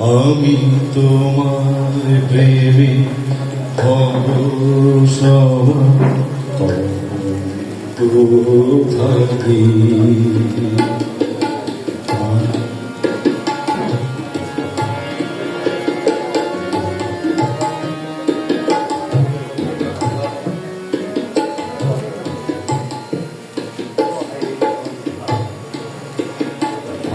আমি তোমার প্রেমে সবার থাকি।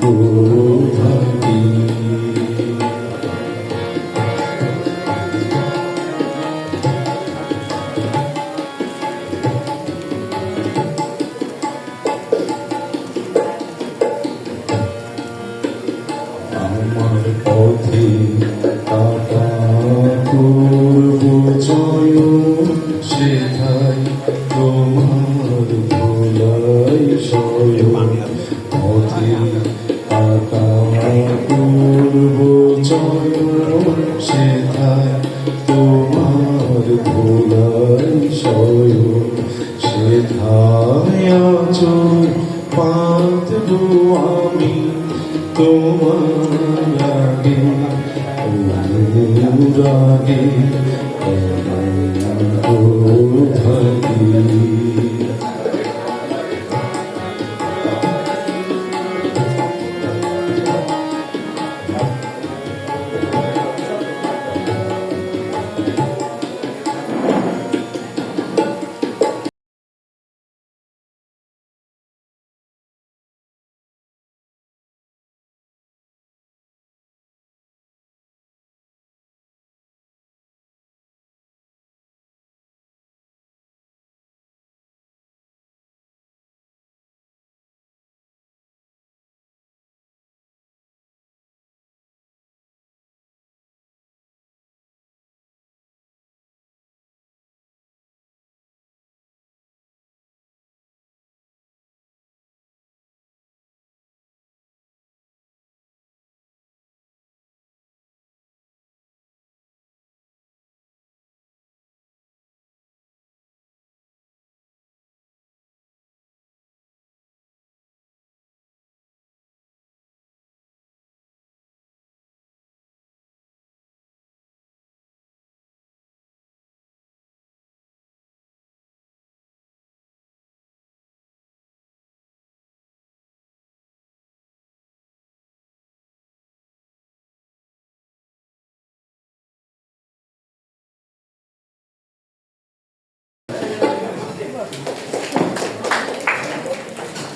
Senhor. করব জয় সেথায়। তোমার ভোলাই সয় সেথায় আছো পাতবো আমি তোমার আগে অনুরাগে। Thank you.